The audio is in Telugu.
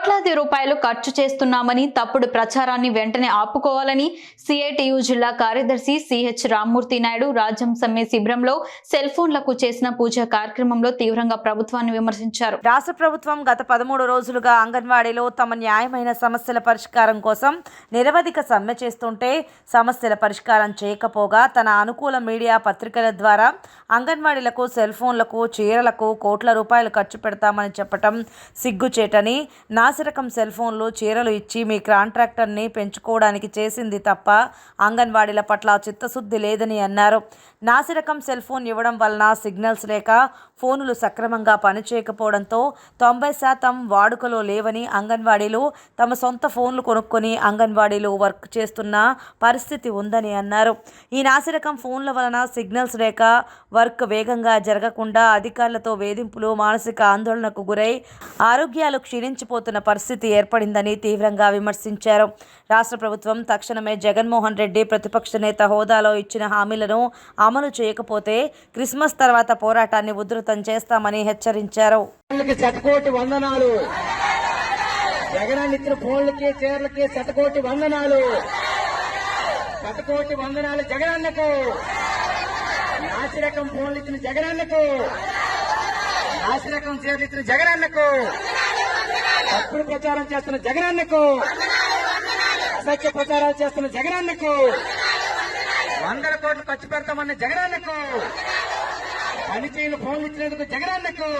కోట్లాది రూపాయలు ఖర్చు చేస్తున్నామని తప్పుడు ప్రచారాన్ని వెంటనే ఆపుకోవాలని సిఐటియు జిల్లా కార్యదర్శి సిహెచ్ రామ్మూర్తి నాయుడు రాజ్యం సమ్మె శిబిరంలో సెల్ ఫోన్లకు చేసిన పూజా కార్యక్రమంలో తీవ్రంగా ప్రభుత్వాన్ని విమర్శించారు. రాష్ట్ర ప్రభుత్వం గత పదమూడు రోజులుగా అంగన్వాడీలో తమ న్యాయమైన సమస్యల పరిష్కారం కోసం నిరవధిక సమ్మె చేస్తుంటే సమస్యల పరిష్కారం చేయకపోగా తన అనుకూల మీడియా పత్రికల ద్వారా అంగన్వాడీలకు సెల్ ఫోన్లకు చీరలకు కోట్ల రూపాయలు ఖర్చు పెడతామని చెప్పటం సిగ్గుచేటని నా నాసిరకం సెల్ ఫోన్లు చీరలు ఇచ్చి మీ కాంట్రాక్టర్ని పెంచుకోవడానికి చేసింది తప్ప అంగన్వాడీల పట్ల చిత్తశుద్ధి లేదని అన్నారు. నాసిరకం సెల్ ఫోన్ ఇవ్వడం వలన సిగ్నల్స్ లేక ఫోనులు సక్రమంగా పనిచేయకపోవడంతో తొంభై శాతం వాడుకలో లేవని అంగన్వాడీలు తమ సొంత ఫోన్లు కొనుక్కొని అంగన్వాడీలు వర్క్ చేస్తున్న పరిస్థితి ఉందని అన్నారు. ఈ నాసిరకం ఫోన్ల వలన సిగ్నల్స్ లేక వర్క్ వేగంగా జరగకుండా అధికారులతో వేధింపులు మానసిక ఆందోళనకు గురై ఆరోగ్యాలు క్షీణించిపోతున్న పరిస్థితి ఏర్పడిందని తీవ్రంగా విమర్శించారు. రాష్ట్ర ప్రభుత్వం తక్షణమే జగన్మోహన్ రెడ్డి ప్రతిపక్ష నేత హోదాలో ఇచ్చిన హామీలను అమలు చేయకపోతే క్రిస్మస్ తర్వాత పోరాటాన్ని ఉధృతం చేస్తామని హెచ్చరించారు. ఫోన్లకి వందనాలు. జగనాన్ని ఇచ్చిన ఫోన్లకి చీరలకి శతకోటి వందనాలు. శతకోటి వందనాలు జగనన్నకు. నాసిరకం ఫోన్లు ఇచ్చిన జగనన్నకు. నాసిరకం చీరలు ఇచ్చిన జగనన్నకు. తప్పుడు ప్రచారం చేస్తున్న జగనన్నకు. అసత్య ప్రచారాలు చేస్తున్న జగనన్నకు. వందల కోట్లు ఖర్చు పెడతామన్న జగనన్నకు. పనిచేయని ఫోన్లు ఇచ్చినందుకు జగనన్నకు.